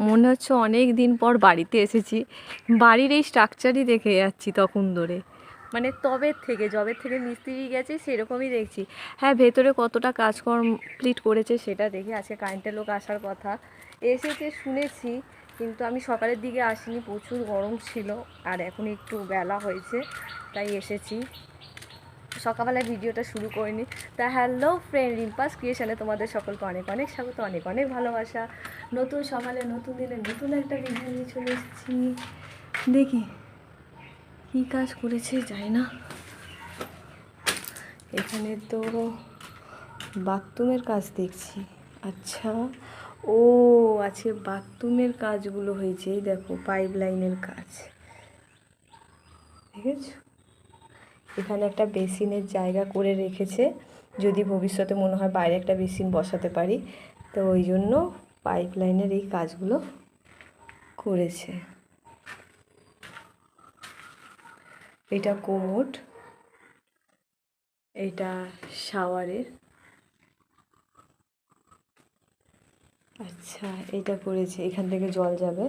মনে হচ্ছে অনেক দিন পর বাড়িতে এসেছি। বাড়ির এই স্ট্রাকচারই দেখে যাচ্ছি তখন ধরে। মানে তবে থেকে জবের থেকে মিস্ত্রি গেছে সেরকমই দেখছি। হ্যাঁ ভেতরে কতটা কাজ কমপ্লিট করেছে সেটা দেখে আজকে কারেন্টের লোক আসার কথা। এসেছে, শুনেছি, কিন্তু আমি সকালের দিকে আসিনি, প্রচুর গরম ছিল, আর এখন একটু বেলা হয়েছে, তাই এসেছি। সকালবেলায় ভিডিওটা শুরু করিনি। তা হ্যালো ফ্রেন্ড রিম্পাস ক্রিয়েশনে তোমাদের সকলকে অনেক অনেক স্বাগত, অনেক অনেক ভালোবাসা। নতুন সকালে, নতুন দিনে নতুন একটা ভিডিও নিয়ে চলে এসেছি। দেখি কী কাজ করেছে যাই না। এখানে তো বাথরুমের কাজ দেখছি। আচ্ছা ও আছে বাথরুমের কাজগুলো হয়েছে, এই দেখো পাইপ লাইনের কাজ। দেখেছ? এখানে একটা বেসিনের জায়গা করে রেখেছে। যদি ভবিষ্যতে মনে হয় বাইরে একটা বেসিন বসাতে পারি। তো ওই জন্য পাইপ লাইনের এই কাজগুলো করেছে। এটা কোমোড এটা শাওয়ারের। আচ্ছা এটা করেছে। এখান থেকে জল যাবে।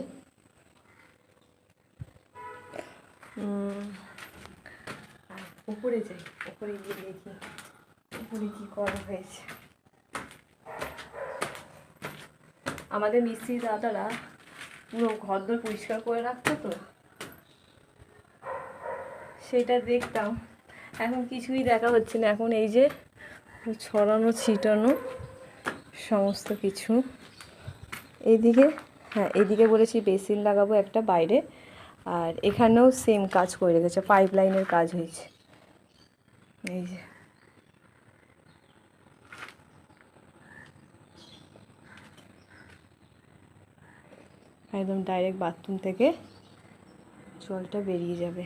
উপরে যাই উপরে গিয়ে দেখি উপরে কি করা হয়েছে। আমাদের মিস্ত্রি দাদারা পুরো ঘর ঘরদোর পরিষ্কার করে রাখতো তো। সেটা দেখতাম। এখন কিছুই দেখা হচ্ছে না। এখন এই যে ছড়ানো, ছিটানো সমস্ত কিছু। এইদিকে হ্যাঁ এইদিকে বলেছি বেসিন লাগাবো একটা বাইরে। আর এখানেও সেম কাজ করে রেখেছে পাইপ লাইনের কাজ হয়েছে। এই যে। একদম ডাইরেক্ট বাথরুম থেকে জলটা বেরিয়ে যাবে।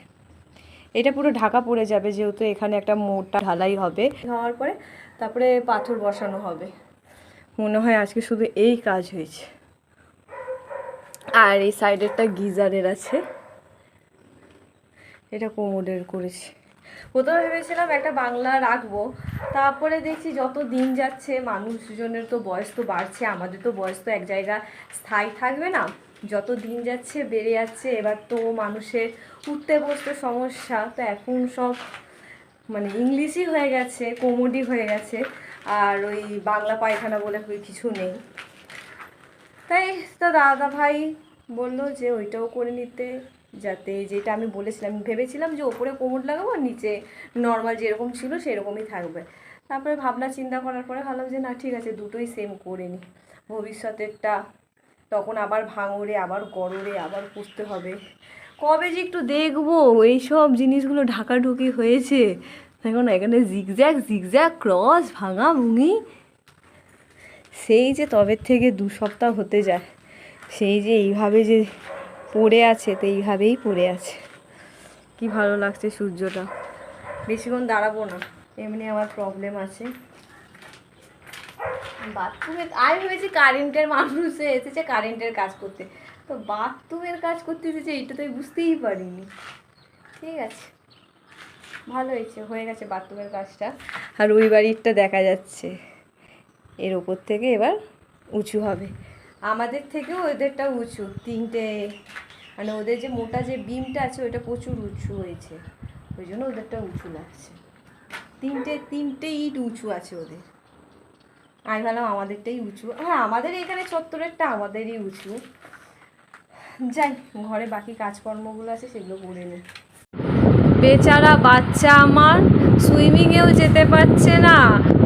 এটা পুরো ঢাকা পড়ে যাবে, যেহেতু এখানে একটা মোটা ঢালাই হবে। হওয়ার পরে তারপরে পাথর বসানো হবে। মনে হয় আজকে শুধু এই কাজ হয়েছে। আর এই সাইডেরটা গিজারের আছে। এটা কোমোডের করেছি। প্রথমে ভেবেছিলাম একটা বাংলা রাখব। তারপরে দেখছি যত দিন যাচ্ছে মানুষজনের তো বয়স তো বাড়ছে, আমাদের তো বয়স তো এক জায়গা স্থায়ী থাকবে না। যত দিন যাচ্ছে, বেড়ে যাচ্ছে, এবার তো মানুষের উঠতে বসতে সমস্যা। তো এখন সব মানে ইংলিশই হয়ে গেছে কোমোডি হয়ে গেছে, আর ওই বাংলা পায়খানা বলে কিছু নেই। তাই, তো দাদা ভাই বলল যে ওইটাও করে নিতে। যাতে যেটা আমি বলেছিলাম, ভেবেছিলাম যে ওপরে কোমর লাগাবো নিচে নর্মাল যেরকম ছিল সেরকমই থাকবে। তারপরে ভাবনা চিন্তা করার পরে ভাবলাম যে না, ঠিক আছে, দুটোই সেম করে নিই ভবিষ্যতেরটা তখন আবার ভাঙরে আবার গড়রে আবার পুষতে হবে। কবে যে একটু দেখব, এইসব জিনিসগুলো ঢাকাঢুকি হয়েছে। এখন এখানে জিগজ্যাগ জিগজ্যাগ ক্রস ভাঙা, ভুঙি। সেই যে তবের থেকে দু সপ্তাহ হতে যায়, সেই যে এইভাবে যে পড়ে আছে, তো এইভাবেই পড়ে আছে। কি ভালো লাগছে সূর্যটা। বেশিক্ষণ দাঁড়াবো না, এমনি আমার প্রবলেম আছে। বাথরুমে, আমি ভেবেছি কারেন্টের মানুষ এসেছে কারেন্টের কাজ করতে। তো বাথরুমের কাজ করতে এসেছে, এইটা তো বুঝতেই পারিনি। ঠিক আছে, ভালো হয়েছে, হয়ে গেছে বাথরুমের কাজটা। আর ওই বাড়িরটা দেখা যাচ্ছে। এর ওপর থেকে এবার উঁচু হবে। আমাদের থেকেও ওদেরটা উঁচু, তিনটে মানে ওদের যে মোটা যে বিমটা আছে ওটা প্রচুর উঁচু হয়েছে। ওই জন্য ওদেরটা উঁচু লাগছে। তিনটে তিনটে ইট উঁচু আছে ওদের। আমি ভাবলাম আমাদেরটাই উঁচু। হ্যাঁ আমাদের এখানে চত্বরেরটা আমাদেরই উঁচু। যাই, ঘরে বাকি কাজকর্মগুলো আছে, সেগুলো করে নিই বেচারা বাচ্চা আমার সুইমিংয়েও যেতে পারছে না।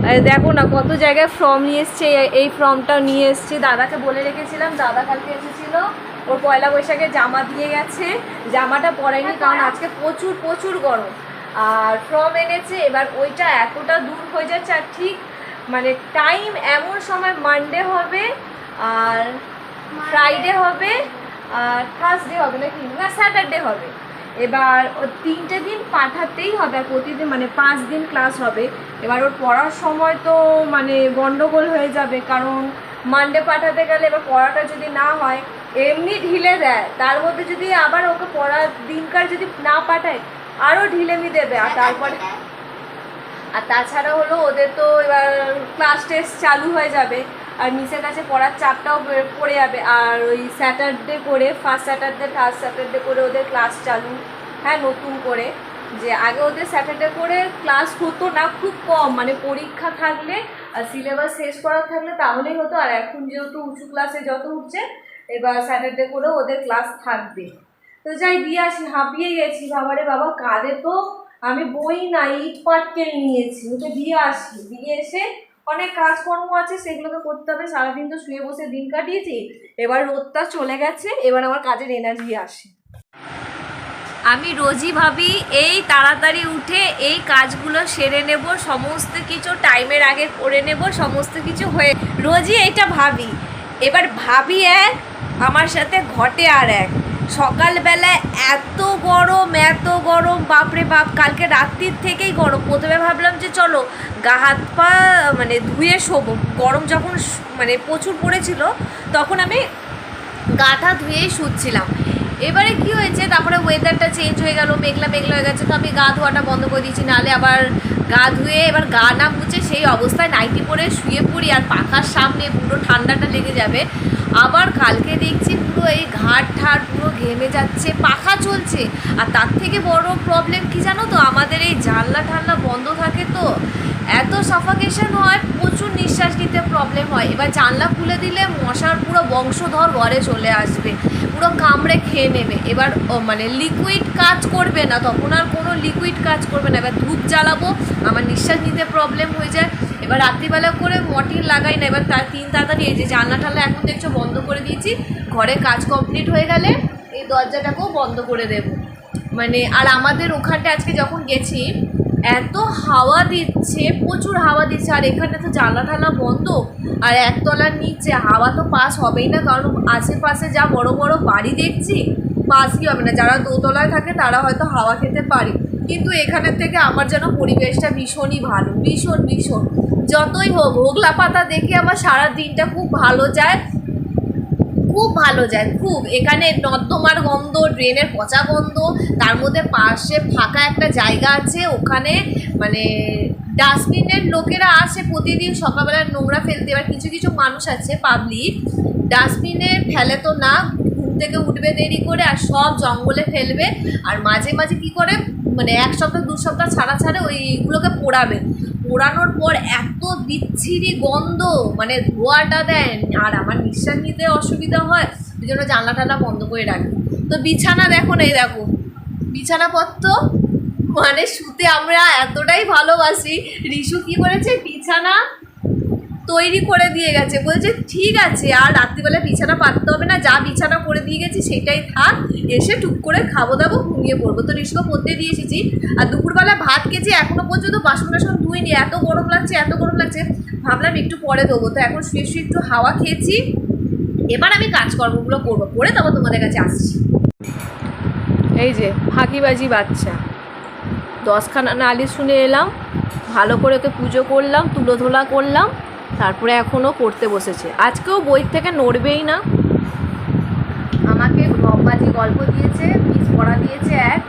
দেখো না কত জায়গায় ফর্ম নিয়ে এসছে এই- ফর্মটাও নিয়ে এসছে। দাদাকে বলে রেখেছিলাম দাদা কালকে এসেছিল। ওর পয়লা বৈশাখে জামা দিয়ে গেছে। জামাটা পরায়নি কারণ আজকে প্রচুর প্রচুর গরম। আর ফর্ম এনেছে এবার ওইটা এতটা দূর হয়ে যাচ্ছে আর ঠিক মানে টাইম এমন সময় মানডে হবে আর ফ্রাইডে হবে আর থার্সডে হবে নাকি? না স্যাটারডে হবে। এবার তিনটে দিন পাঠাতেই হবে প্রতিদিন মানে পাঁচ দিন ক্লাস হবে। এবার ওর পড়ার সময় তো মানে গন্ডগোল হয়ে যাবে, কারণ মানডে পাঠাতে গেলে এবার পড়াটা যদি না হয়, এমনি ঢিলে দেয়। তার মধ্যে যদি আবার ওকে পড়ার দিনকার যদি না পাঠায় আরও ঢিলেমি দেবে। আর তারপরে আর তাছাড়া হলো ওদের তো এবার ক্লাস টেস্ট চালু হয়ে যাবে। আর মিসের কাছে পড়ার চাপটাও পড়ে যাবে। আর ওই স্যাটারডে করে ফার্স্ট স্যাটারডে থার্ড স্যাটারডে করে ওদের ক্লাস চালু। হ্যাঁ নতুন করে। যে আগে ওদের স্যাটারডে করে ক্লাস হতো না, খুব কম। মানে পরীক্ষা থাকলে আর সিলেবাস শেষ করা থাকলে তাহলেই হতো। আর এখন যেহেতু উঁচু ক্লাসে যত উঠছে, এবার স্যাটারডে করেও ওদের ক্লাস থাকবে। তো যাই, দিয়ে আসি, হাঁপিয়ে গেছি। বাবারে বাবা কাঁধে তো। আমি বই না, ইট পাটকেল নিয়েছি। ওকে দিয়ে আসি। দিয়ে এসে অনেক কাজকর্ম আছে, সেগুলোকে করতে হবে। সারাদিন তো শুয়ে বসে দিন কাটিয়েছি। এবার রোদটা চলে গেছে, এবার আমার কাজের এনার্জি আসে। আমি রোজই ভাবি, এই তাড়াতাড়ি উঠে এই কাজগুলো সেরে নেব, সমস্ত কিছু টাইমের আগে করে নেব, সমস্ত কিছু হয়ে, রোজই এটা ভাবি। এবার ভাবি এক, আমার সাথে ঘটে আর এক। সকালবেলায় এত গরম এত গরম, বাপরে বাপ, কালকে রাত্রির থেকেই গরম। প্রথমে ভাবলাম যে চলো, গা হাত পা মানে ধুয়ে শোবো। গরম যখন মানে প্রচুর পড়েছিল, তখন আমি গাটা ধুয়েই শুচ্ছিলাম। এবারে কি হয়েছে, তারপরে ওয়েদারটা চেঞ্জ হয়ে গেল, মেঘলা মেঘলা হয়ে গেছে, তো আমি গা ধোয়াটা বন্ধ করে দিয়েছি, নাহলে আবার গা ধুয়ে এবার গা না মুছে সেই অবস্থায় নাইটি পরে শুয়ে পড়ি, আর পাখার সামনে পুরো ঠান্ডাটা লেগে যাবে। আবার কালকে দেখছি পুরো এই ঘাট ঠাট পুরো ঘেমে যাচ্ছে, পাখা চলছে। আর তার থেকে বড় প্রবলেম কি জানো তো? আমাদের এই জানলা ঠান্ডা বন্ধ থাকে তো। এত সাফাকেশন হয়, প্রচুর নিঃশ্বাস নিতে প্রবলেম হয়। এবার জানলা খুলে দিলে মশার পুরো বংশধর ঘরে চলে আসবে। পুরো কামড়ে খেয়ে নেবে। এবার মানে লিকুইড কাজ করবে না, তখন আর কোনো লিকুইড কাজ করবে না। এবার ধূপ জ্বালাবো, আমার নিঃশ্বাস নিতে প্রবলেম হয়ে যায়। এবার রাত্রিবেলা করে মটিন লাগাই না, এবার তার তিন তাড়াতাড়ি এই যে জানলা টানলা এখন দেখছ বন্ধ করে দিয়েছি, ঘরে কাজ কমপ্লিট হয়ে গেলে এই দরজাটাকেও বন্ধ করে দেবো। মানে আর আমাদের ওখানটা আজকে যখন গেছি, এত হাওয়া দিচ্ছে, প্রচুর হাওয়া দিচ্ছে, আর এখানে তো জানলা ঠালা বন্ধ, আর একতলার নিচে হাওয়া তো পাস হবেই না, কারণ আশেপাশে যা বড় বড় বাড়ি দেখছি, পাসই হবে না। যারা দোতলায় থাকে তারা হয়তো হাওয়া খেতে পারে, কিন্তু এখানের থেকে আমার যেন পরিবেশটা ভীষণই ভালো, ভীষণ ভীষণ। যতই হোক, হোগলা পাতা দেখে আমার সারা দিনটা খুব ভালো যায়। খুব ভালো যায়, খুব। এখানে নর্দমার গন্ধ, ড্রেনের পচা গন্ধ, তার মধ্যে পাশে ফাঁকা একটা জায়গা আছে, ওখানে মানে ডাস্টবিনের লোকেরা আসে প্রতিদিন, সকালবেলা নোংরা ফেলতে। এবার কিছু কিছু মানুষ আছে পাবলিক ডাস্টবিনে ফেলে তো না, ঘুম থেকে উঠবে দেরি করে আর সব জঙ্গলে ফেলবে। আর মাঝে মাঝে কি করে মানে এক সপ্তাহ, দু সপ্তাহ ছাড়া ছাড়া ওইগুলোকে পোড়াবে। পোড়ানোর পর এত বিচ্ছিরি গন্ধ মানে ধোয়াটা দেন আর আমার নিঃশ্বাস নিতে অসুবিধা হয়, ওই জন্য জানলা বন্ধ করে রাখি। তো বিছানা দেখো না, এই দেখো। বিছানাপত্র মানে শুতে আমরা এতটাই ভালোবাসি। রিশু কি করেছে বিছানা তৈরি করে দিয়ে গেছে। বলছে, ঠিক আছে, আর রাত্রিবেলা বিছানা পাততে হবে না, যা বিছানা করে দিয়ে গেছি সেটাই থাক, এসে টুক করে খাব দাবো, ঘুমিয়ে পড়ব। তো রিস্কো পড়তে দিয়ে এসেছি আর দুপুরবেলা ভাত খেয়েছি এখনও পর্যন্ত বাসন টাসন ধুইনি, এত গরম লাগছে, এত গরম লাগছে, ভাবলাম একটু পরে দেবো তো এখন শুয়ে শুয়ে একটু হাওয়া খেয়েছি, এবার আমি কাজকর্মগুলো করব, করে তারপর তোমাদের কাছে আসছি। এই যে, ফাঁকিবাজি বাচ্চা। দশখানা নালিশ শুনে এলাম, ভালো করে ওকে পুজো করলাম তুলো ধোলা করলাম তারপরে এখনও পড়তে বসেছে। আজকেও বই থেকে নড়বেই না। আমাকে রববাজি গল্প দিয়েছে, মিস পড়া দিয়েছে এক,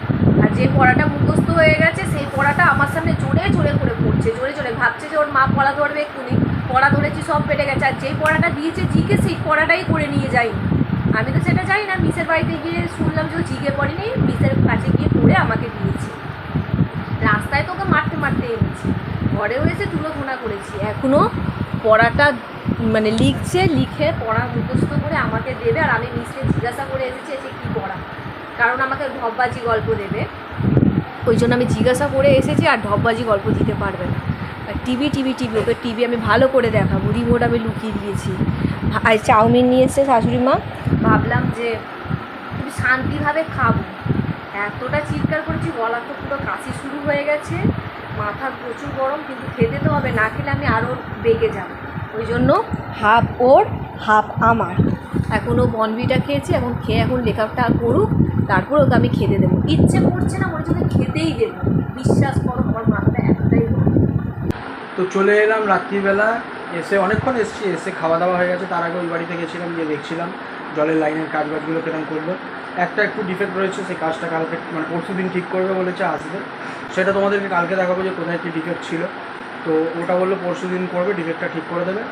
আর যে পড়াটা মুখস্থ হয়ে গেছে, সেই পড়াটা আমার সামনে জোরে জোরে করে পড়ছে, জোরে জোরে ভাবছে যে ওর মা পড়া ধরবে এক্ষুনি। পড়া ধরেছি, সব পেটে গেছে, আর যেই পড়াটা দিয়েছে জিকে, সেই পড়াটাই করে নিয়ে যাইনি আমি তো সেটা জানি না, মিসের বাড়িতে গিয়ে শুনলাম যে ও জিকে পড়েনি, মিসের কাছে গিয়ে পড়ে আমাকে দিয়েছে। রাস্তায় তোকে মারতে মারতে এনেছি, ঘরেও এসে তুলো ধোনা করেছি এখনও পড়াটা মানে লিখছে, লিখে পড়া মুখস্থ করে আমাকে দেবে আর আমি মিসকে জিজ্ঞাসা করে এসেছি যে কী পড়া। কারণ আমাকে ঢপবাজি গল্প দেবে। ওই জন্য আমি জিজ্ঞাসা করে এসেছি আর ঢপবাজি গল্প দিতে পারবে না। TV TV TV, okay TV আমি ভালো করে দেখাবো। রিমোট আমি লুকিয়ে দিয়েছি। আর চাউমিন নিয়ে এসছে শাশুড়ি মা। ভাবলাম যে তুমি শান্তিভাবে খাব। এতটা চিৎকার করেছি গলা তো পুরো কাশি শুরু হয়ে গেছে। মাথা প্রচুর গরম, কিন্তু খেতে তো হবে, না খেলে আমি আরও বেগে যাব। ওই জন্য হাফ ওর হাফ আমার। এখনও বনবিটা খেয়েছি, এখন খেয়ে এখন লেখাটা করুক, তারপর ওকে আমি খেতে দেবো। ইচ্ছে করছে না মনে হচ্ছে খেতেই দেবো। বিশ্বাস করো, আমার মাথাটা এতটাই তো চলে এলাম রাত্রিবেলা, এসে অনেকক্ষণ এসেছি, এসে খাওয়া দাওয়া হয়ে গেছে। তার আগে ওই বাড়িতে গেছিলাম, গিয়ে দেখছিলাম। জলের লাইনের কাজ বাজগুলো কেরম করবে একটা একটু ডিফেক্ট রয়েছে, সেই কাজটা কালকে মানে পরশু দিন ঠিক করবে বলেছে আসবে। সেটা তোমাদেরকে কালকে দেখাবো যে কোথায় কী ডিফেক্ট ছিল। তো ওটা বলল পরশু দিন করবে ডিফেক্টটা ঠিক করে দেবে।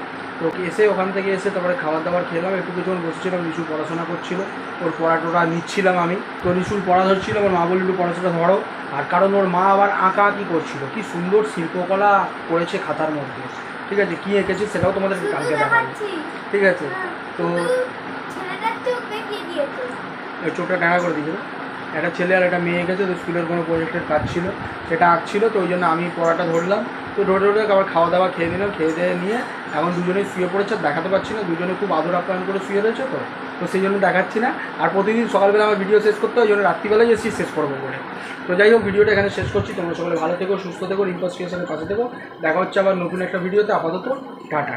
তো এসে ওখান থেকে এসে তারপরে খাবার দাবার খেলাম, একটু কিছুক্ষণ বসছিলাম নিশু পড়াশোনা করছিল। ওর পড়া টোড়া নিচ্ছিলাম আমি। তো নিশুর পড়া ধরছিল ওর মা বলল, একটু পড়াশোনা ধরো। আর কারণ ওর মা আবার আঁকা আঁকি করছিল? কি সুন্দর শিল্পকলা করেছে খাতার মধ্যে। ঠিক আছে, কী এঁকেছে সেটাও তোমাদেরকে কালকে দেখাবো। ঠিক আছে? তো ছেলেটার চোখ দেখিয়ে দিয়েছে ওই চোখটা টাকা করে দিয়েছিল। একটা ছেলে আর একটা মেয়ে গেছে, তো স্কুলের কোনো প্রজেক্টের কাজ ছিল। সেটা আঁকছিল তো ওই জন্য আমি পড়াটা ধরলাম। তো ধরে ধরে আবার খাওয়া দাওয়া খেয়ে নিলাম, খেয়ে দিয়ে নিয়ে এখন দুজনেই শুয়ে পড়েছে, দেখাতে পারছি না। দুজনে খুব আদর আপ্যায়ন করে শুয়ে রয়েছে তো। তো সেই জন্য দেখাচ্ছি না। আর প্রতিদিন সকালবেলা আমার ভিডিও শেষ করতে হয়, ওই জন্য রাত্রিবেলায় এসেছি শেষ করব বলে। তো যাই হোক ভিডিওটা এখানে শেষ করছি। তোমরা সকলে ভালো থেকো, সুস্থ থেকো ক্রিয়েশনের পাশে থেকো দেখা হচ্ছে আবার নতুন একটা ভিডিওতে আপাতত, টাটা।